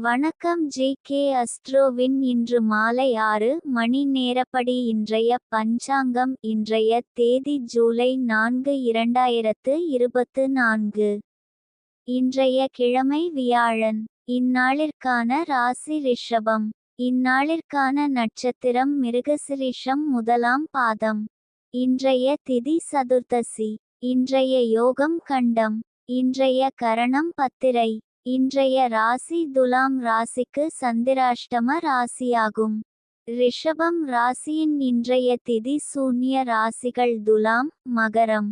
வணக்கம் J K அஸ்ட்ரோவின் இன்று மாலை ஆறு மணி நேரப்படி இன்றைய பஞ்சாங்கம் இன்றைய தேதி ஜூலை நான்கு இரண்டாயிரத்து இருபத்து நான்கு. இன்றைய கிழமை வியாழன். இந்நாளிற்கான ராசி ரிஷபம். இந்நாளிற்கான நட்சத்திரம் மிருகசிரிஷம் முதலாம் பாதம். இன்றைய திதி சதுர்த்தசி இன்றைய யோகம் கண்டம். இன்றைய கரணம் பத்திரை. இன்றைய ராசி துலாம் ராசிக்கு சந்திராஷ்டம ராசியாகும். ரிஷபம் ராசியின் இன்றைய திதி சூன்ய ராசிகள் துலாம் மகரம்.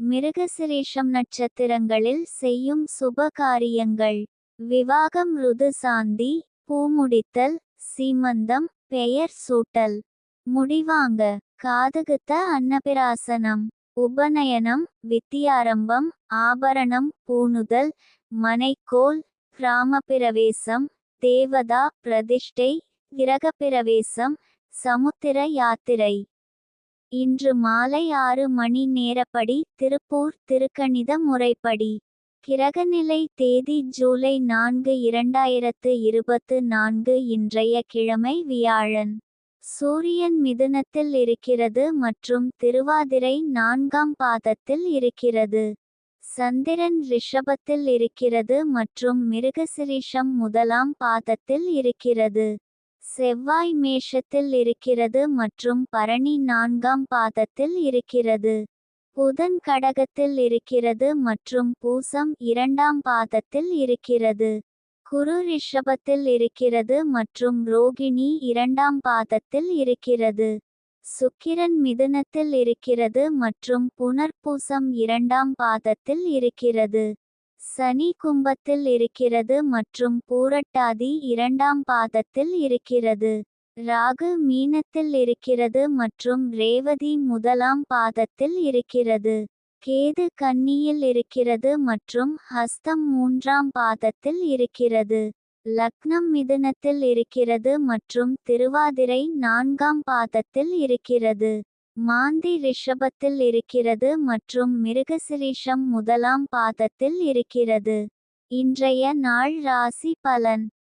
மிருகசிரேஷம் நட்சத்திரங்களில் செய்யும் சுப காரியங்கள். விவாகம் ருது சாந்தி பூமுடித்தல் சீமந்தம் பெயர் சூட்டல். முடிவாங்க. காதுகுத்த அன்னபிராசனம். உபநயனம் வித்தியாரம்பம் ஆபரணம் பூணுதல் மனைக்கோல் கிராமப்பிரவேசம் தேவதா பிரதிஷ்டை கிரகப்பிரவேசம் சமுத்திர யாத்திரை. இன்று மாலை ஆறு மணி நேரப்படி திருப்பூர் திருக்கணித முறைப்படி. கிரகநிலை தேதி ஜூலை நான்கு இரண்டாயிரத்து இருபத்து நான்கு இன்றைய கிழமை வியாழன். சூரியன் மிதுனத்தில் இருக்கிறது மற்றும் திருவாதிரை நான்காம் பாதத்தில் இருக்கிறது. சந்திரன் ரிஷபத்தில் இருக்கிறது மற்றும் மிருகசிரிஷம் முதலாம் பாதத்தில் இருக்கிறது. செவ்வாய் மேஷத்தில் இருக்கிறது மற்றும் பரணி நான்காம் பாதத்தில் இருக்கிறது. புதன் கடகத்தில் இருக்கிறது மற்றும் பூசம் இரண்டாம் பாதத்தில் இருக்கிறது. குரு ரிஷபத்தில் இருக்கிறது மற்றும் ரோகிணி இரண்டாம் பாதத்தில் இருக்கிறது. சுக்கிரன் மிதுனத்தில் இருக்கிறது மற்றும் புனர்பூசம் இரண்டாம் பாதத்தில் இருக்கிறது. சனி கும்பத்தில் இருக்கிறது மற்றும் பூரட்டாதி இரண்டாம் பாதத்தில் இருக்கிறது. ராகு மீனத்தில் இருக்கிறது மற்றும் ரேவதி முதலாம் பாதத்தில் இருக்கிறது. கேது கன்னியில் இருக்கிறது மற்றும் ஹஸ்தம் மூன்றாம் பாதத்தில் இருக்கிறது. லக்னம் மிதுனத்தில் இருக்கிறது மற்றும் திருவாதிரை நான்காம் பாதத்தில் இருக்கிறது. மாந்தி ரிஷபத்தில் இருக்கிறது மற்றும் மிருகசிரீஷம் முதலாம் பாதத்தில் இருக்கிறது. இன்றைய நாள் ராசி பலன்.